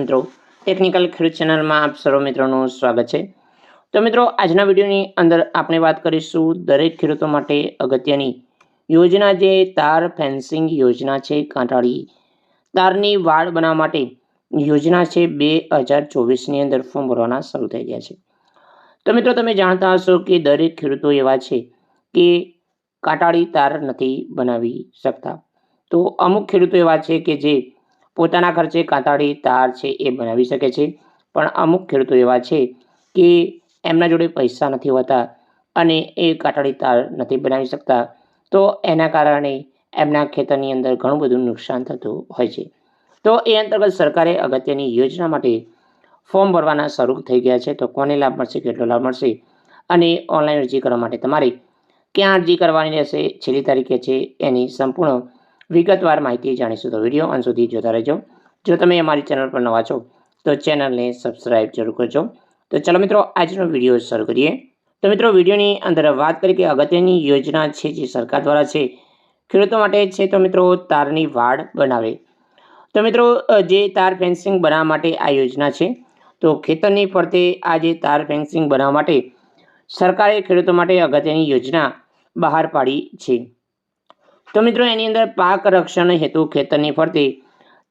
મિત્રો. ટેકનિકલ ખેડૂત ચેનલમાં આપ સર્વ મિત્રોનું સ્વાગત છે. તો મિત્રો, આજના વિડીયોની અંદર આપણે વાત કરીશું દરેક ખેડૂતો માટે અગત્યની યોજના જે તાર ફેન્સિંગ યોજના છે, કાંટાળી. તારની વાડ બનાવવા માટે યોજના છે, બે હજાર ચોવીસની અંદર ફોર્મ ભરવાના શરૂ થઈ ગયા છે. તો મિત્રો, તમે જાણતા હશો કે દરેક ખેડૂતો એવા છે કે કાંટાળી તાર નથી બનાવી શકતા. તો અમુક ખેડૂતો એવા છે કે જે પોતાના ખર્ચે કાંતાળી તાર છે એ બનાવી શકે છે. પણ અમુક ખેડૂતો એવા છે કે એમના જોડે પૈસા નથી હોતા અને એ કાંટાળી તાર નથી બનાવી શકતા. તો એના કારણે એમના ખેતરની અંદર ઘણું બધું નુકસાન થતું હોય છે. તો એ અંતર્ગત સરકારે અગત્યની યોજના માટે ફોર્મ ભરવાના શરૂ થઈ ગયા છે. તો કોને લાભ મળશે, કેટલો લાભ મળશે અને ઓનલાઈન અરજી કરવા માટે તમારે ક્યાં અરજી કરવાની રહેશે, છેલ્લી તારીખે છે એની સંપૂર્ણ વિગતવાર માહિતી જાણીશું તો વીડિયો અંત સુધી જોતા રહેજો. જો તમે અમારી ચેનલ પર નવા છો, તો ચેનલને સબસ્ક્રાઈબ જરૂર કરજો. તો ચાલો મિત્રો, આજનો વીડિયો શરૂ કરીએ. તો મિત્રો, વિડીયોની અંદર વાત કરી કે અગત્યની યોજના છે જે સરકાર દ્વારા છે, ખેડૂતો માટે છે તો મિત્રો, તારની વાડ બનાવે. તો મિત્રો જે તાર ફેન્સિંગ બનાવવા માટે આ યોજના છે, તો ખેતરની ફરતે આ જે તાર ફેન્સિંગ બનાવવા માટે સરકારે ખેડૂતો માટે અગત્યની યોજના બહાર પાડી છે. તો મિત્રો, એની અંદર પાક રક્ષણ હેતુ ખેતરની ફરતે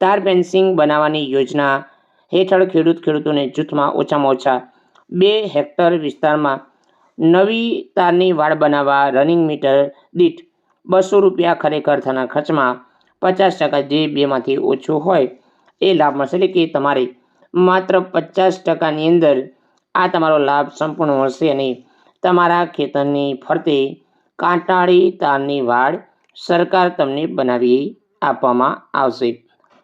તાર ફેન્સિંગ બનાવવાની યોજના હેઠળ ખેડૂત ખેડૂતોને જૂથમાં ઓછામાં ઓછા બે હેક્ટર વિસ્તારમાં નવી તારની વાડ બનાવવા રનિંગ મીટર દીઠ બસો રૂપિયા ખરેખર થના ખર્ચમાં પચાસ ટકા જે બેમાંથી ઓછું હોય એ લાભ મળશે એટલે કે તમારે માત્ર પચાસ ટકાની અંદર આ તમારો લાભ સંપૂર્ણ મળશે અને તમારા ખેતરની ફરતે કાંટાળી તારની વાડ સરકાર તમને બનાવી આપવામાં આવશે.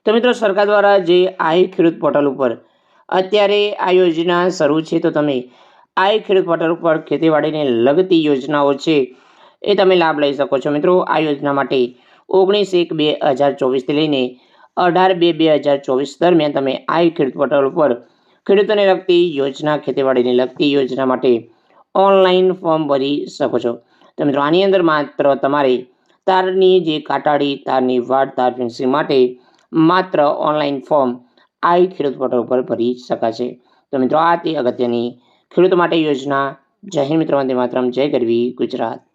તો મિત્રો, સરકાર દ્વારા જે આઈ ખેડૂત પોર્ટલ ઉપર અત્યારે આ યોજના શરૂ છે, તો તમે આઈ ખેડૂત પોર્ટલ ઉપર ખેતીવાડીને લગતી યોજનાઓ છે, એ તમે લાભ લઈ શકો છો. મિત્રો, આ યોજના માટે ઓગણીસ એક બે હજાર ચોવીસથી લઈને અઢાર બે બે હજાર ચોવીસ દરમિયાન તમે આઈ ખેડૂત પોર્ટલ ઉપર ખેડૂતોને લગતી યોજના, ખેતીવાડીને લગતી યોજના માટે ઓનલાઈન ફોર્મ ભરી શકો છો. તો મિત્રો, આની અંદર માત્ર તમારે તારની જે કાટાડી તારની વાડ તાર ફેન્સિંગ માટે માત્ર ઓનલાઈન ફોર્મ આઈ ખેડૂત પોર્ટલ ઉપર ભરી શકાશે. તો મિત્રો, આ તે અગત્યની ખેડૂતો માટે યોજના. જય હિન્દ મિત્રો, વંદે માતરમ. જય ગરવી ગુજરાત.